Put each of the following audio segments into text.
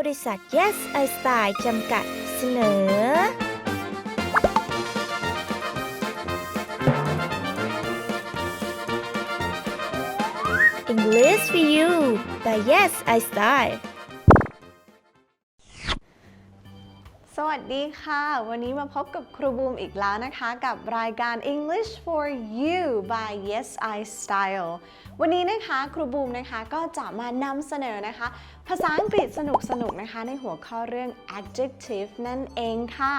บริษัท Yes I Style จำกัดเสนอ English for You by Yes I Style สวัสดีค่ะ วันนี้มาพบกับครูบูมอีกแล้วนะคะกับรายการ English for You by Yes I Style วันนี้นะคะครูบูมนะคะก็จะมานำเสนอนะคะ ภาษาอังกฤษสนุกๆนะคะในหัวข้อเรื่อง adjective นั่นเองค่ะ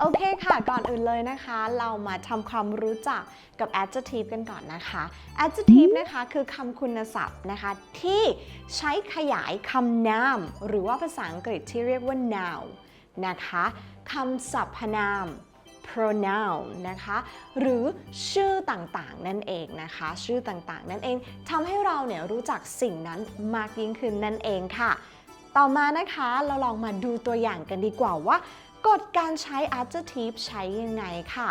โอเคค่ะ ก่อนอื่นเลยนะคะ เรามาทำความรู้จักกับ adjective กันก่อนนะคะ adjective นะคะคือคำคุณศัพท์นะคะที่ใช้ขยายคำนาม หรือว่าภาษาอังกฤษที่เรียกว่า noun นะคะคำสรรพนาม pronoun นะคะ หรือชื่อต่างๆ นั่นเองนะคะ ชื่อต่างๆ นั่นเองทำให้เราเนี่ยรู้จักสิ่งนั้นมากยิ่งขึ้นนั่นเองค่ะ ต่อมานะคะเราลองมาดูตัวอย่างกันดีกว่าว่ากฎการใช้ adjective ใช้ยังไงค่ะ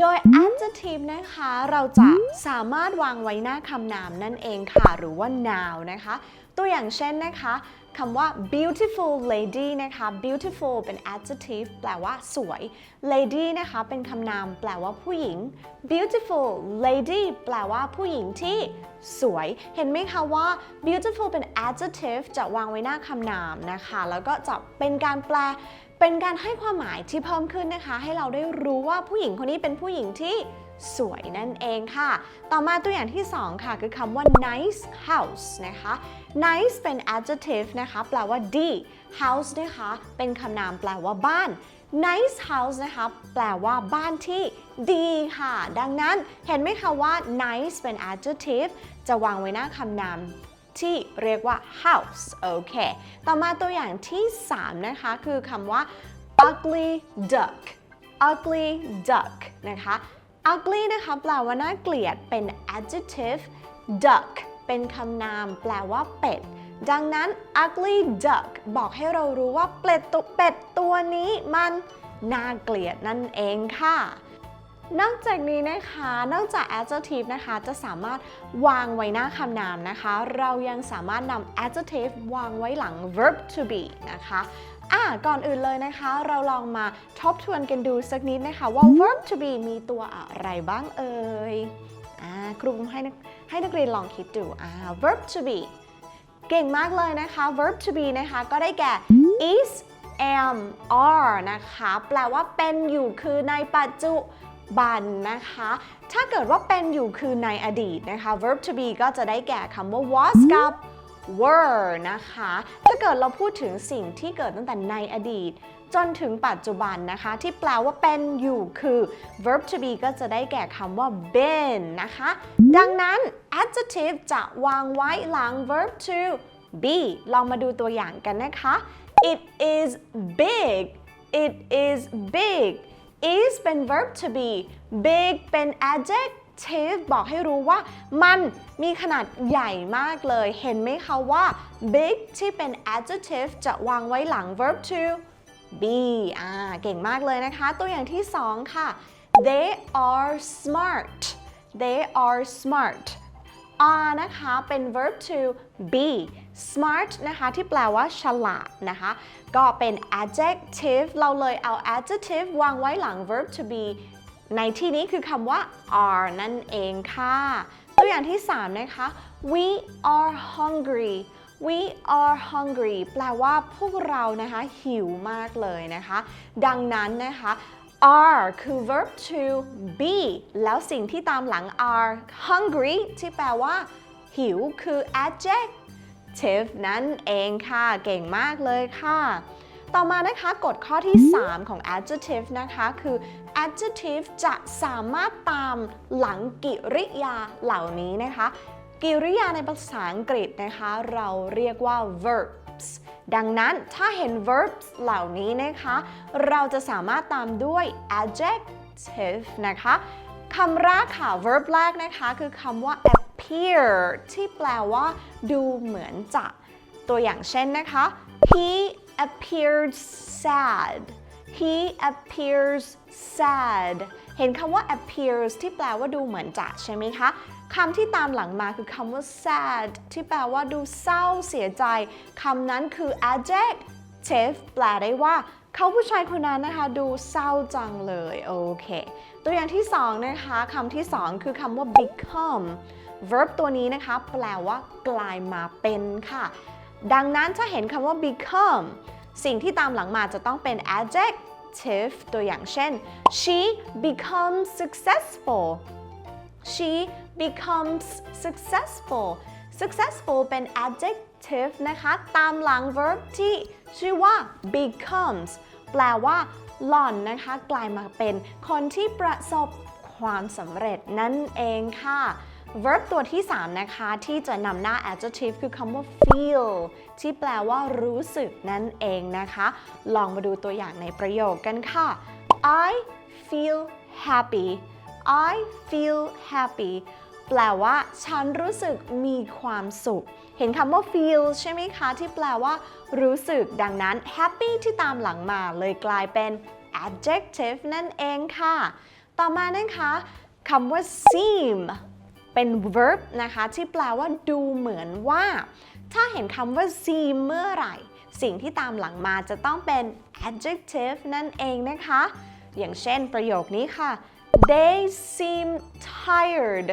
โดย adjective นะคะเราจะสามารถวางไว้หน้าคำนามนั่นเองค่ะ หรือว่า noun นะคะ ตัวอย่างเช่นนะคะ คำว่า beautiful lady นะคะ beautiful เป็น adjective แปลว่าสวย lady นะคะ เป็นคำนาม แปลว่าผู้หญิง beautiful lady แปลว่าผู้หญิงที่สวย เห็นไหมคะว่า beautiful เป็น adjective จะวางไว้หน้าคำนามนะคะ แล้วก็จะเป็นการแปล เป็นการให้ความหมายที่เพิ่มขึ้นนะคะ ให้เราได้รู้ว่าผู้หญิงคนนี้เป็นผู้หญิงที่ สวยนั่นเองค่ะ ต่อมาตัวอย่างที่ 2 ค่ะคือคำว่า nice house นะคะ nice เป็น adjective นะคะ แปลว่าดี house นะคะ เป็นคำนามแปลว่าบ้าน nice house นะคะ แปลว่าบ้านที่ดีค่ะ ดังนั้นเห็นไหมคะว่า nice เป็น adjective จะวางไว้หน้าคำนามที่เรียกว่า house โอเค ต่อมาตัวอย่างที่ 3 นะคะ คือคำว่า ugly duck ugly duck นะคะ ugly นะคะแปลว่าน่าเกลียดเป็น adjective duck เป็นคำนามแปลว่าเป็ด ดังนั้น ugly duck บอกให้เรารู้ว่าเป็ดตัวเป็ดตัวนี้มันน่าเกลียดนั่นเองค่ะ นอกจากนี้นะคะ นอกจาก adjective นะคะจะสามารถวางไว้หน้าคำนามนะคะ เรายังสามารถนำ adjective วางไว้หลัง verb to be นะคะ อะก่อนอื่นเลยนะคะ เราลองมาทบทวนกันดูสักนิดนะคะว่า verb to be มีตัวอะไรบ้างเอ่ยอ่าครูให้นักให้นักเรียนลองคิดดูอ่า verb to be เก่งมากเลยนะคะ verb to be นะคะ ก็ได้แก่ is am are นะคะ แปลว่าเป็นอยู่คือในปัจจุบันนะคะ ถ้าเกิดว่าเป็นอยู่คือในอดีตนะคะ verb to be ก็จะได้แก่คำว่า was กับ were นะคะ ถ้าเกิดเราพูดถึงสิ่งที่เกิดตั้งแต่ในอดีต จนถึงปัจจุบันนะคะ ที่แปลว่าเป็นอยู่คือ verb to be ก็จะได้แก่คำว่า been นะคะ ดังนั้น adjective จะวางไว้หลัง verb to be ลองมาดูตัวอย่างกันนะคะ it is big it is big is เป็น verb to be big เป็น adjective ชีฟบอกให้รู้ว่ามันมีขนาดใหญ่มากเลย เห็นไหมคะว่า big ที่เป็น adjective จะวางไว้หลัง verb to be อ่าเก่งมากเลยนะคะ ตัวอย่างที่2ค่ะ they are smart they are smart are นะคะเป็น verb to be smart นะคะที่แปลว่าฉลาดนะคะ ก็เป็น adjective เราเลยเอา adjective วางไว้หลัง verb to be ในที่นี้คือคำว่า are นั่นเองค่ะ ตัวอย่างที่ 3 นะคะ we are hungry we are hungry แปลว่าพวกเรานะคะ หิวมากเลยนะคะ ดังนั้นนะคะ are คือ verb to be แล้วสิ่งที่ตามหลัง are hungry ที่แปลว่า หิวคือ adjective นั่นเองค่ะ เก่งมากเลยค่ะ ต่อมานะคะกฎข้อที่ 3 ของ adjective นะคะ คือ adjective จะสามารถตามหลังกิริยาเหล่านี้นะคะ กิริยาในภาษาอังกฤษนะคะ เราเรียกว่า verbs ดังนั้นถ้าเห็น verbs เหล่านี้นะคะ เราจะสามารถตามด้วย adjective นะคะคำแรกค่ะ verb แรกนะคะ คือคำว่า appear ที่แปลว่า ดูเหมือนจะ ตัวอย่างเช่นนะคะ he appeared sad he appears sad เห็นคำว่า appears ที่แปลว่าดูเหมือนจะใช่ไหมคะคำที่ตามหลังมาคือคำว่า sad ที่แปลว่าดูเศร้าเสียใจคำนั้นคือ adjective แปลได้ว่าเขาผู้ชายคนนั้นนะคะ ดูเศร้าจังเลยโอเค ตัวอย่างที่สองนะคะคำที่สองคือคำว่า become verb ตัวนี้นะคะ แปลว่ากลายมาเป็นค่ะ ดังนั้นถ้าเห็นคำว่า become สิ่งที่ตามหลังมาจะต้องเป็น adjective ตัวอย่างเช่น she becomes successful she becomes successful successful เป็น adjective นะคะ ตามหลัง verb ที่ชื่อว่า becomes แปลว่าหล่อนนะคะ กลายมาเป็นคนที่ประสบความสำเร็จนั่นเองค่ะ verb ตัวที่ 3 นะคะ ที่จะนำหน้า adjective คือคำว่า feel ที่แปลว่ารู้สึกนั่นเองนะคะ ลองมาดูตัวอย่างในประโยคกันค่ะ I feel happy I feel happy แปลว่าฉันรู้สึกมีความสุข เห็นคำว่า feel ใช่ไหมคะ ที่แปลว่ารู้สึกดังนั้น happy ที่ตามหลังมาเลยกลายเป็น adjective นั่นเองค่ะ ต่อมานะคะคำว่า seem เป็น verb นะคะที่แปลว่าดูเหมือนว่า ถ้าเห็นคำว่า seem เมื่อไหร่ สิ่งที่ตามหลังมาจะต้องเป็น adjective นั่นเองนะคะ อย่างเช่นประโยคนี้ค่ะ they seem tired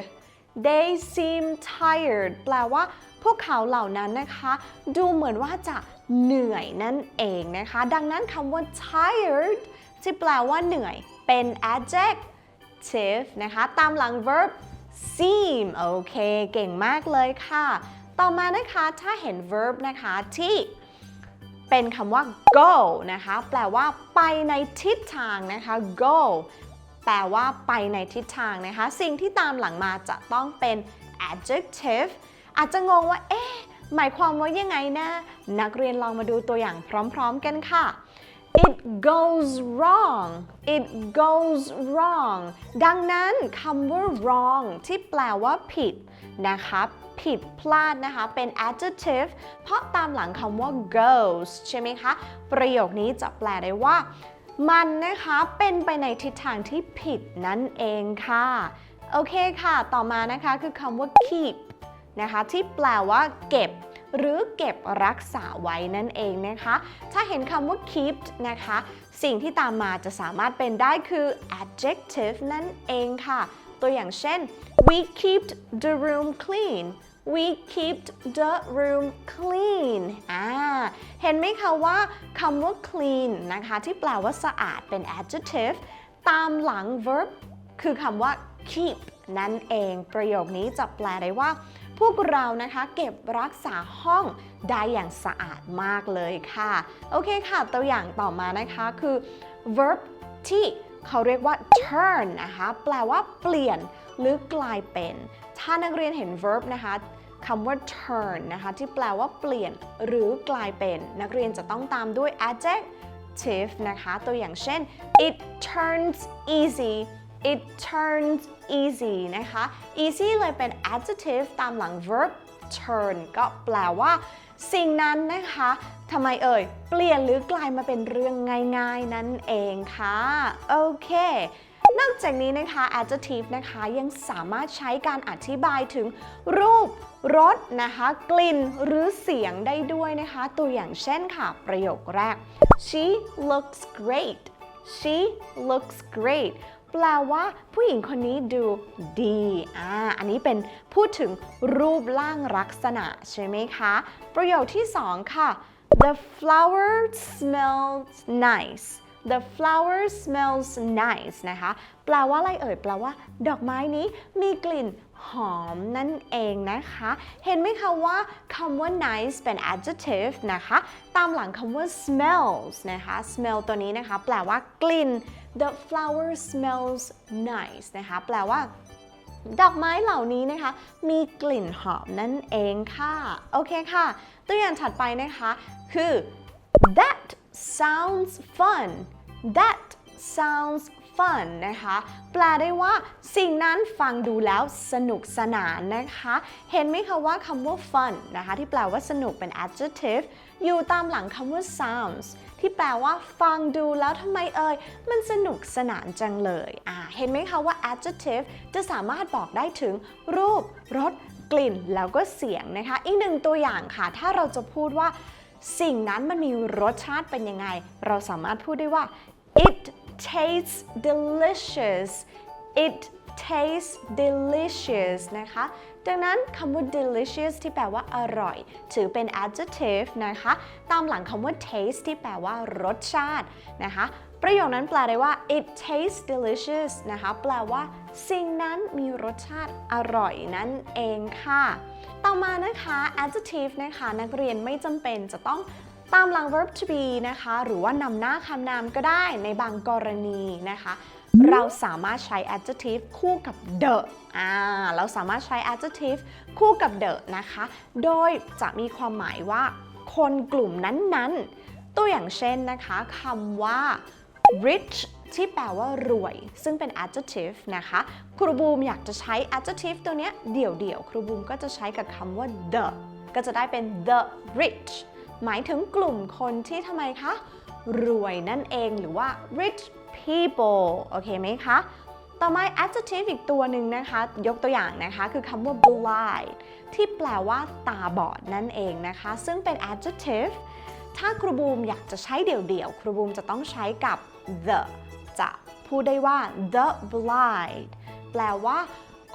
they seem tired แปลว่าพวกเขาเหล่านั้นนะคะ ดูเหมือนว่าจะเหนื่อยนั่นเองนะคะ ดังนั้นคำว่า tired ที่แปลว่าเหนื่อยเป็น adjective นะคะ ตามหลัง verb seem โอเค เก่งมากเลยค่ะ ต่อมานะคะถ้าเห็น verb นะคะที่เป็นคำว่า go นะคะ แปลว่าไปในทิศทางนะคะ go แปลว่าไปในทิศทางนะคะ สิ่งที่ตามหลังมาจะต้องเป็น adjective อาจจะงงว่า เอ๊ะ หมายความว่ายังไงนะ นักเรียนลองมาดูตัวอย่างพร้อม ๆ กันค่ะ it goes wrong it goes wrong ดังนั้นคำว่า wrong ที่แปลว่าผิดนะคะผิดพลาดนะคะเป็น adjective เพราะตามหลังคำว่า goes ใช่ไหมคะ ประโยคนี้จะแปลได้ว่า มันนะคะเป็นไปในทิศทางที่ผิดนั่นเองค่ะ โอเคค่ะ ต่อมานะคะคือคำว่า keep นะคะที่แปลว่าเก็บ หรือเก็บรักษาไว้นั่นเองนะคะ ถ้าเห็นคำว่า keep นะคะ สิ่งที่ตามมาจะสามารถเป็นได้คือ adjective นั่นเองค่ะ ตัวอย่างเช่น we keep the room clean we keep the room clean อ่า เห็นไหมคะว่าคำว่า clean นะคะ ที่แปลว่าสะอาดเป็น adjective ตามหลัง verb คือคำว่า keep นั่นเอง ประโยคนี้จะแปลได้ว่า พวกเรานะคะเก็บรักษาห้องได้อย่างสะอาดมากเลยค่ะ โอเคค่ะ ตัวอย่างต่อมานะคะคือ verb ที่เขาเรียกว่า turn นะคะ แปลว่าเปลี่ยนหรือกลายเป็น ถ้านักเรียนเห็น verb นะคะคำว่า turn นะคะ ที่แปลว่าเปลี่ยนหรือกลายเป็น นักเรียนจะต้องตามด้วย adjective นะคะ ตัวอย่างเช่น it turns easy it turns easy นะคะ easy เลยเป็น adjective ตามหลัง verb turn ก็แปลว่าสิ่งนั้นนะคะทำไมเอ่ย เปลี่ยนหรือกลายมาเป็นเรื่องง่ายๆนั่นเองค่ะ โอเคนอกจากนี้นะคะ adjective นะคะยังสามารถใช้การอธิบายถึงรูป รสนะคะ กลิ่นหรือเสียงได้ด้วยนะคะ ตัวอย่างเช่นค่ะ ประโยคแรก she looks great she looks great แปลว่าผู้หญิงคนนี้ดูดีอ่าอันนี้เป็นพูดถึงรูปร่างลักษณะใช่ไหมคะ ประโยคที่สองค่ะ the flower smells nice the flower smells nice นะคะ แปลว่าอะไรเอ่ย แปลว่า ดอกไม้นี้มีกลิ่นหอมนั่นเองนะคะ เห็นไหมคะว่าคำว่า nice เป็น adjective นะคะ ตามหลังคำว่า smells นะคะ smell ตัวนี้นะคะ แปลว่ากลิ่น the flower smells nice นะคะ แปลว่า ดอกไม้เหล่านี้นะคะ มีกลิ่นหอมนั่นเองค่ะ โอเคค่ะ ตัวอย่างถัดไปนะคะ คือ that sounds fun that sounds fun นะคะ แปลได้ว่าสิ่งนั้นฟังดูแล้วสนุกสนานนะคะ เห็นไหมคะว่าคำว่า fun นะคะ ที่แปลว่าสนุกเป็น adjective อยู่ตามหลังคำว่า sounds ที่แปลว่าฟังดูแล้วทำไมเอ่ย มันสนุกสนานจังเลยอ่าเห็นไหมคะว่า adjective จะสามารถบอกได้ถึงรูป รส กลิ่น แล้วก็เสียงนะคะ อีกหนึ่งตัวอย่างค่ะ ถ้าเราจะพูดว่า สิ่งนั้นมันมีรสชาติเป็นยังไง เราสามารถพูดได้ว่า it tastes delicious it tastes delicious นะคะ ดังนั้นคำว่า delicious ที่แปลว่าอร่อย ถือเป็น adjective นะคะ ตามหลังคำว่า taste ที่แปลว่ารสชาตินะคะประโยคนั้นแปลได้ว่า it tastes delicious นะคะ แปลว่า สิ่งนั้นมีรสชาติอร่อยนั่นเองค่ะ ต่อมานะคะ adjective นะคะ นักเรียนไม่จำเป็นจะต้องตามหลัง verb to be นะคะ หรือว่านำหน้าคำนามก็ได้ในบางกรณีนะคะ เราสามารถใช้ adjective คู่กับ the อ่าเราสามารถใช้ adjective คู่กับ the นะคะ โดยจะมีความหมายว่า คนกลุ่มนั้นๆ ตัวอย่างเช่นนะคะคำว่า rich ที่แปลว่ารวย ซึ่งเป็น adjective นะคะ ครูบูมอยากจะใช้ adjective ตัวเนี้ยเดี่ยวๆ ครูบูมก็จะใช้กับคำว่า the ก็จะได้เป็น the rich หมายถึงกลุ่มคนที่ทำไมคะ รวยนั่นเองหรือว่า rich people โอเคไหมคะ ต่อมา adjective อีกตัวหนึ่งนะคะ ยกตัวอย่างนะคะคือคำว่า blind ที่แปลว่าตาบอดนั่นเองนะคะ ซึ่งเป็น adjective ถ้าครูบูมอยากจะใช้เดี่ยวๆ ครูบูมจะต้องใช้กับ the จะพูดได้ว่า the blind แปลว่า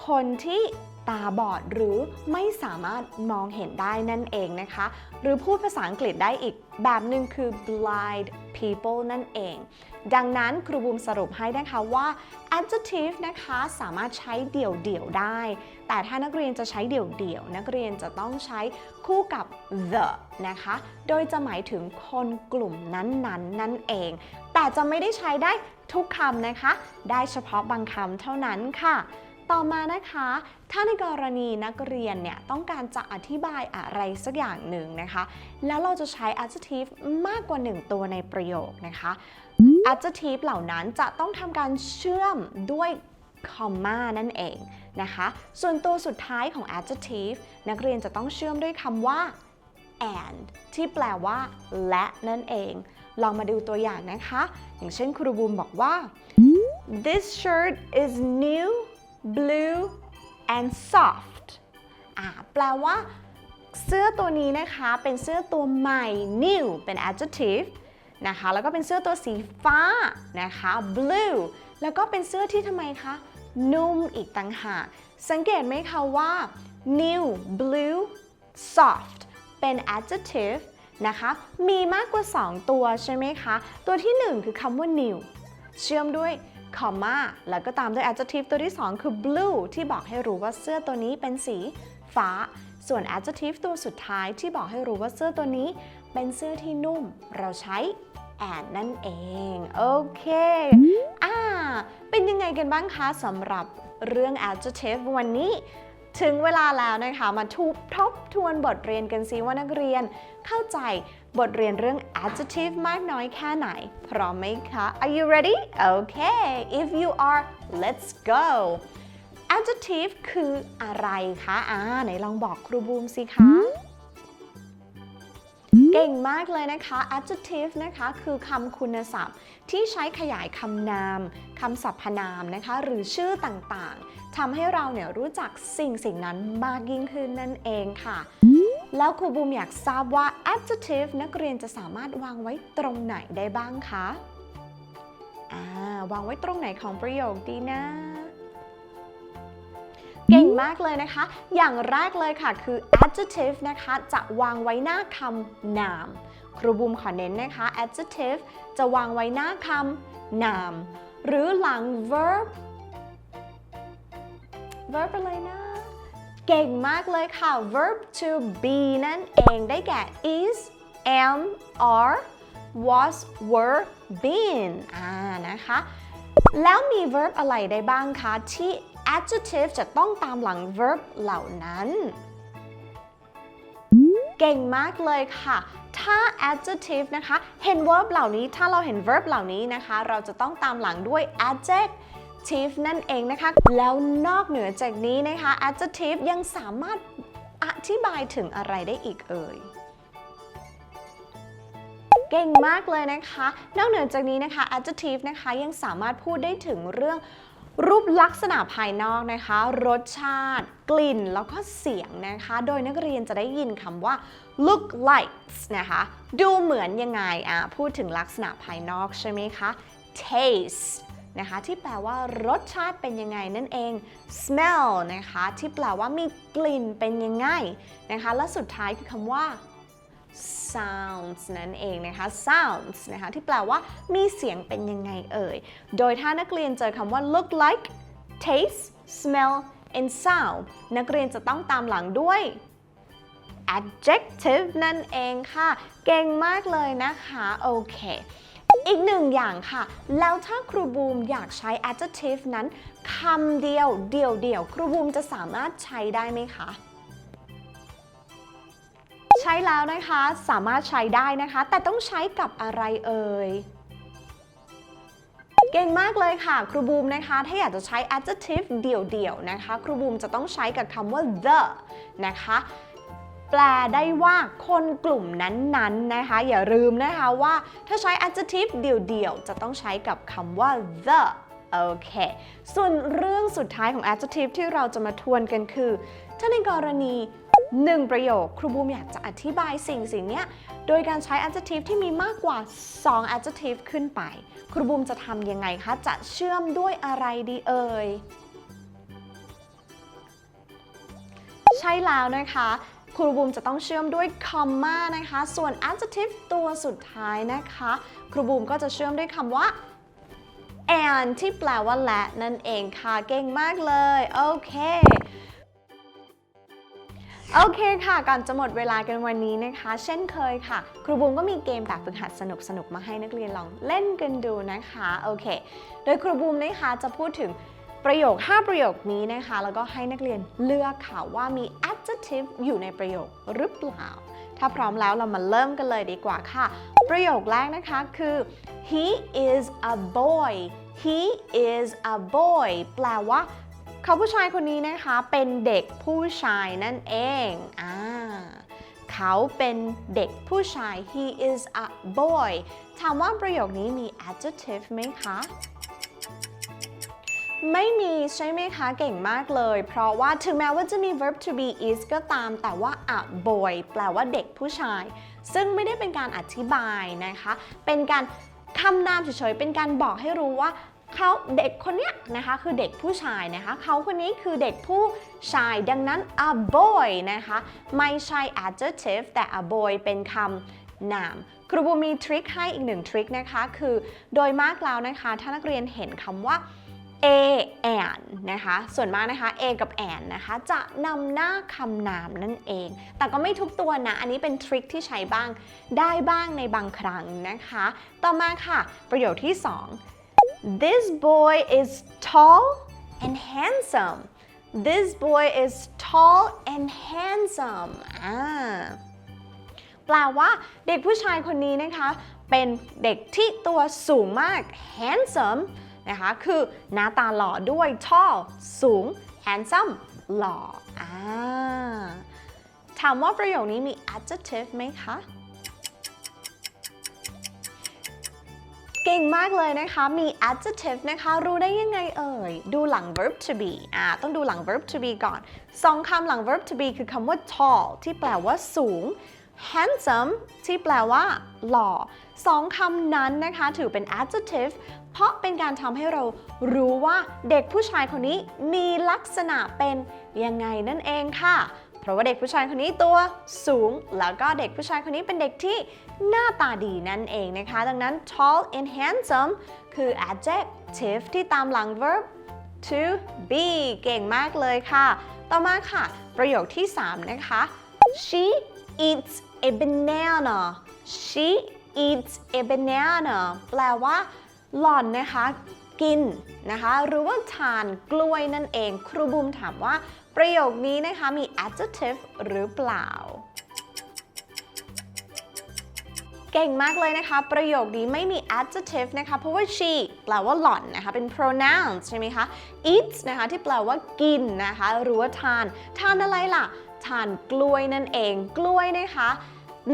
คนที่ ตาบอดหรือไม่สามารถมองเห็นได้นั่นเองนะคะ หรือพูดภาษาอังกฤษได้อีกแบบหนึ่งคือ blind people นั่นเอง ดังนั้นครูบูมสรุปให้นะคะว่า adjective นะคะสามารถใช้เดี่ยวๆได้ แต่ถ้านักเรียนจะใช้เดี่ยวๆ นักเรียนจะต้องใช้คู่กับ the นะคะ โดยจะหมายถึงคนกลุ่มนั้นๆนนั่นเอง แต่จะไม่ได้ใช้ได้ทุกคำนะคะ ได้เฉพาะบางคำเท่านั้นค่ะ ต่อมานะคะ ถ้าในกรณีนักเรียนเนี่ยต้องการจะอธิบายอะไรสักอย่างหนึ่งนะคะ แล้วเราจะใช้ adjective มากกว่า 1 ตัวในประโยคนะคะ adjective เหล่านั้นจะต้องทำการเชื่อมด้วย comma นั่นเองนะคะ ส่วนตัวสุดท้ายของ adjective นักเรียนจะต้องเชื่อมด้วยคำว่า and ที่แปลว่า และนั่นเอง ลองมาดูตัวอย่างนะคะ อย่างเช่นครูบูมบอกว่า this shirt is new blue and soft อ่าแปลว่าเสื้อตัวนี้นะคะเป็นเสื้อตัวใหม่ new เป็น adjective นะคะแล้วก็เป็นเสื้อตัวสีฟ้านะคะ blue แล้วก็เป็นเสื้อที่ทำไมคะ นุ่มอีกต่างหาก สังเกตไหมคะว่า new blue soft เป็น adjective นะคะมีมากกว่า 2 ตัวใช่ไหมคะ ตัวที่ 1 คือคำว่า new เชื่อมด้วย comma แล้วก็ตามด้วย adjective ตัวที่ 2 คือ blue ที่บอกให้รู้ว่าเสื้อตัวนี้เป็นสีฟ้า ส่วน adjective ตัวสุดท้ายที่บอกให้รู้ว่าเสื้อตัวนี้ เป็นเสื้อที่นุ่ม เราใช้ and นั่นเอง โอเคอ่าเป็นยังไงกันบ้างคะสำหรับเรื่อง adjective วันนี้ถึงเวลาแล้วนะคะ มาทุบทบทวนบทเรียนกันซิว่านักเรียนเข้าใจ บทเรียนเรื่อง adjective มากน้อยแค่ไหน พร้อมไหมคะ Are you ready? Okay if you are let's go adjective คืออะไรคะอ่าไหนลองบอกครูบูมสิคะ เก่งมากเลยนะคะ adjective นะคะคือคำคุณศัพท์ ที่ใช้ขยายคำนามคำสรรพนามนะคะ หรือชื่อต่างๆทำให้เราเนี่ยรู้จักสิ่งสิ่งนั้นมากยิ่งขึ้นนั่นเองค่ะ แล้วครูบูมอยากทราบว่า adjective นักเรียนจะสามารถวางไว้ตรงไหนได้บ้างคะวางไว้ตรงไหนของประโยคดีนะ เก่งมากเลยนะคะ อย่างแรกเลยค่ะคือ adjective นะคะ จะวางไว้หน้าคำนาม ครูบูมขอเน้นนะคะ adjective จะวางไว้หน้าคำนาม หรือหลัง verb verb อะไรนะ เก่งมากเลยค่ะ verb to be นั่นเองได้แก่ is am are was were been อ่านะคะ แล้วมี verb อะไรได้บ้างคะที่ adjective จะต้องตามหลัง verb เหล่านั้น เก่งมากเลยค่ะ ถ้า adjective นะคะ เห็น verb เหล่านี้ ถ้าเราเห็น verb เหล่านี้นะคะ เราจะต้องตามหลังด้วย adjective นั่นเองนะคะ แล้วนอกเหนือจากนี้นะคะ adjective ยังสามารถอธิบายถึงอะไรได้อีกเอ่ยเก่งมากเลยนะคะ นอกเหนือจากนี้นะคะ adjective นะคะยังสามารถพูดได้ถึงเรื่องรูปลักษณะภายนอกนะคะ รสชาติ กลิ่น แล้วก็เสียงนะคะ โดยนักเรียนจะได้ยินคำว่า look like นะคะ ดูเหมือนยังไงอะพูดถึงลักษณะภายนอกใช่ไหมคะ taste นะคะ ที่แปลว่ารสชาติเป็นยังไงนั่นเอง smell นะคะ ที่แปลว่ามีกลิ่นเป็นยังไงนะคะ และสุดท้ายคือคำว่า sounds นั่นเองนะคะ sounds นะคะ ที่แปลว่ามีเสียงเป็นยังไงเอ่ย โดยถ้านักเรียนเจอคำว่า look like taste smell and sound นักเรียนจะต้องตามหลังด้วย adjective นั่นเองค่ะ เก่งมากเลยนะคะ โอเค อีกหนึ่งอย่างค่ะ แล้วถ้าครูบูมอยากใช้ adjective นั้นคำเดียวเดียวเดียวครูบูมจะสามารถใช้ได้ไหมคะใช้แล้วนะคะสามารถใช้ได้นะคะ แต่ต้องใช้กับอะไรเอ่ยเก่งมากเลยค่ะ ครูบูมนะคะ ถ้าอยากจะใช้ adjective เดี่ยวๆนะคะ ครูบูมจะต้องใช้กับคำว่า the นะคะ แปลได้ว่าคนกลุ่มนั้นๆนะคะ อย่าลืมนะคะว่าถ้าใช้ adjective เดี่ยว ๆ จะต้องใช้กับคำว่า the โอเค ส่วนเรื่องสุดท้ายของ adjective ที่เราจะมาทวนกันคือ ถ้าในกรณีหนึ่งประโยค ครูบูมอยากจะอธิบายสิ่งสิ่งนี้โดยการใช้ adjective ที่มีมากกว่า 2 adjective ขึ้นไป ครูบูมจะทำยังไงคะ จะเชื่อมด้วยอะไรดีเอ่ยใช่แล้วนะคะ ครูบูมจะต้องเชื่อมด้วย comma นะคะ ส่วน adjective ตัวสุดท้ายนะคะ ครูบูมก็จะเชื่อมด้วยคำว่า and ที่แปลว่าและนั่นเองค่ะ เก่งมากเลย โอเคโอเคค่ะ ก่อนจะหมดเวลากันวันนี้นะคะ เช่นเคยค่ะ ครูบูมก็มีเกมแบบฝึกหัดสนุกๆมาให้นักเรียนลองเล่นกันดูนะคะ โอเค โดยครูบูมนะคะจะพูดถึง ประโยค 5 ประโยคนี้นะคะ แล้วก็ให้นักเรียนเลือกค่ะว่ามี adjective อยู่ในประโยคหรือเปล่า ถ้าพร้อมแล้วเรามาเริ่มกันเลยดีกว่าค่ะ ประโยคแรกนะคะคือ he is a boy he is a boy แปลว่าเขาผู้ชายคนนี้นะคะเป็นเด็กผู้ชายนั่นเองอ่าเขาเป็นเด็กผู้ชาย he is a boy ถามว่าประโยคนี้มี adjective ไหมคะ ไม่มีใช่ไหมคะเก่งมากเลย เพราะว่าถึงแม้ว่าจะมี verb to be is ก็ตาม แต่ว่า a boy แปลว่าเด็กผู้ชาย ซึ่งไม่ได้เป็นการอธิบายนะคะ เป็นการคำนามเฉยๆ เป็นการบอกให้รู้ว่าเขาเด็กคนเนี้ยนะคะคือเด็กผู้ชายนะคะเขาคนนี้คือเด็กผู้ชายดังนั้น a boy นะคะไม่ใช่ adjective แต่ a boy เป็นคำนามครูบูมีทริคให้อีกหนึ่งทริคนะคะคือโดยมากแล้วนะคะถ้านักเรียนเห็นคำว่า a and นะคะ ส่วนมากนะคะ a กับ and นะคะ จะนำหน้าคำนามนั่นเอง แต่ก็ไม่ทุกตัวนะ อันนี้เป็นทริคที่ใช้บ้าง ได้บ้างในบางครั้งนะคะ ต่อมาค่ะ ประโยคที่ 2 This boy is tall and handsome This boy is tall and handsome อ่าแปลว่าเด็กผู้ชายคนนี้นะคะ เป็นเด็กที่ตัวสูงมาก handsome นะคะ คือหน้าตาหล่อด้วย tall สูง handsome หล่ออ่าถามว่าประโยคนี้มี adjective ไหมคะ เก่งมากเลยนะคะ มี adjective นะคะ รู้ได้ยังไงเอ่ย ดูหลัง verb to be อ่า ต้องดูหลัง verb to be ก่อน สองคำหลัง verb to be คือคำว่า tall ที่แปลว่าสูง handsome ที่แปลว่า หล่อสองคำนั้นนะคะ ถือเป็น adjective เพราะเป็นการทำให้เรารู้ว่าเด็กผู้ชายคนนี้มีลักษณะเป็นยังไงนั่นเองค่ะ เพราะว่าเด็กผู้ชายคนนี้ตัวสูง แล้วก็เด็กผู้ชายคนนี้เป็นเด็กที่หน้าตาดีนั่นเองนะคะ ดังนั้น tall and handsome คือ adjective ที่ตามหลัง verb to be เก่งมากเลยค่ะ ต่อมาค่ะ ประโยคที่ 3 นะคะ she eats a banana she eats a banana แปลว่า หล่อนนะคะกินนะคะหรือว่าทานกล้วยนั่นเอง ครูบูมถามว่าประโยคนี้นะคะมี adjective หรือเปล่า เก่งมากเลยนะคะ ประโยคนี้ไม่มี adjective นะคะเพราะว่า she แปลว่าหล่อนนะคะเป็น pronoun ใช่ไหมคะ eats นะคะที่แปลว่ากินนะคะหรือว่าทาน ทานอะไรล่ะ ทานกล้วยนั่นเอง กล้วยนะคะ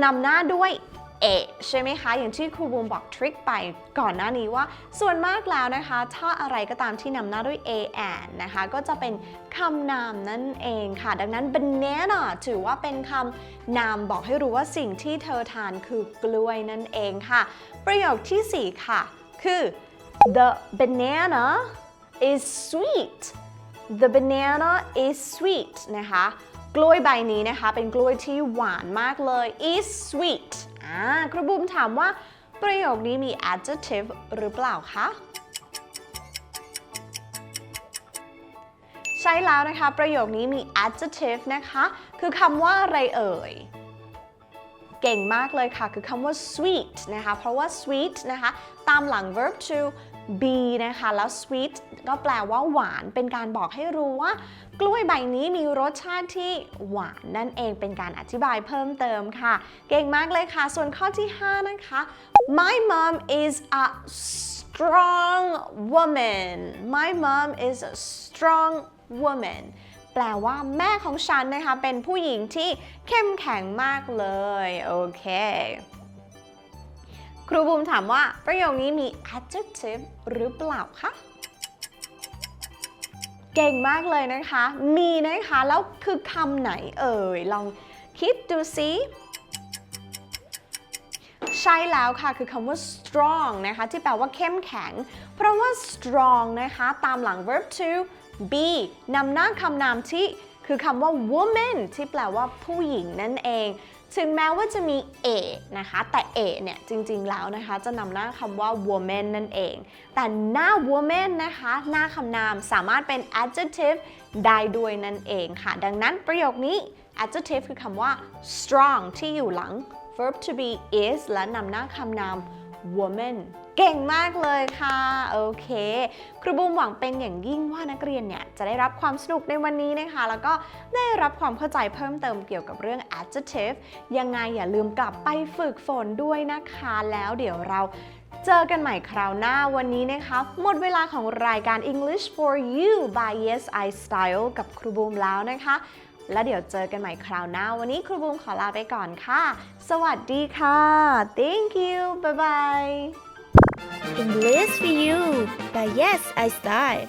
นำหน้าด้วย เอะใช่ไหมคะ อย่างที่ครูบูมบอกทริคไปก่อนหน้านี้ว่า ส่วนมากแล้วนะคะ ถ้าอะไรก็ตามที่นำหน้าด้วย a and นะคะ ก็จะเป็นคำนามนั่นเองค่ะ ดังนั้น banana ถือว่าเป็นคำนามบอกให้รู้ว่าสิ่งที่เธอทานคือกล้วยนั่นเองค่ะ ประโยคทีสี่4 ค่ะ คือ the banana is sweet the banana is sweet นะคะ กล้วยใบนี้นะคะ เป็นกล้วยที่หวานมากเลย is sweet อ่าครูบุมถามว่า ประโยคนี้มี adjective หรือเปล่าคะ ใช่แล้วนะคะ ประโยคนี้มี adjective นะคะ คือคำว่าอะไรเอ่ยเก่งมากเลยค่ะ คือคำว่า sweet นะคะ เพราะว่า sweet นะคะ ตามหลัง verb to be นะคะ แล้ว sweet ก็แปลว่าหวาน เป็นการบอกให้รู้ว่า กล้วยใบนี้มีรสชาติที่หวานนั่นเองเป็นการอธิบายเพิ่มเติมค่ะ เก่งมากเลยค่ะ ส่วนข้อที่ 5 นะคะ My mom is a strong woman My mom is a strong woman แปลว่าแม่ของฉันนะคะ เป็นผู้หญิงที่เข้มแข็งมากเลย โอเค ครูบูมถามว่าประโยคนี้มี adjective หรือเปล่าคะ เก่งมากเลยนะคะ มีนะคะ แล้วคือคำไหนเอ่ย ลองคิดดูสิใช่แล้วค่ะ คือคำว่า strong นะคะ ที่แปลว่าเข้มแข็ง เพราะว่า strong นะคะ ตามหลัง verb to be นำหน้าคำนามที่คือคำว่า woman ที่แปลว่าผู้หญิงนั่นเอง ถึงแม้ว่าจะมี a นะคะ แต่ a เนี่ยจริงๆแล้วนะคะ จะนำหน้าคำว่า woman นั่นเอง แต่หน้า woman นะคะ หน้าคำนามสามารถเป็น adjective ได้ด้วยนั่นเองค่ะ ดังนั้นประโยคนี้ adjective คือคำว่า strong ที่อยู่หลัง verb to be is และนำหน้าคำนาม woman เก่งมากเลยค่ะ โอเค ครูบูมหวังเป็นอย่างยิ่งว่านักเรียนเนี่ย จะได้รับความสนุกในวันนี้นะคะ แล้วก็ได้รับความเข้าใจเพิ่มเติมเกี่ยวกับเรื่อง adjective ยังไงอย่าลืมกลับไปฝึกฝนด้วยนะคะ แล้วเดี๋ยวเราเจอกันใหม่คราวหน้าวันนี้นะคะ หมดเวลาของรายการ English for You by Yes I Style กับครูบูมแล้วนะคะ แล้วเดี๋ยวเจอกันใหม่คราวหน้า วันนี้ครูบูมขอลาไปก่อนค่ะ สวัสดีค่ะ thank you bye bye English for you by Yes I Style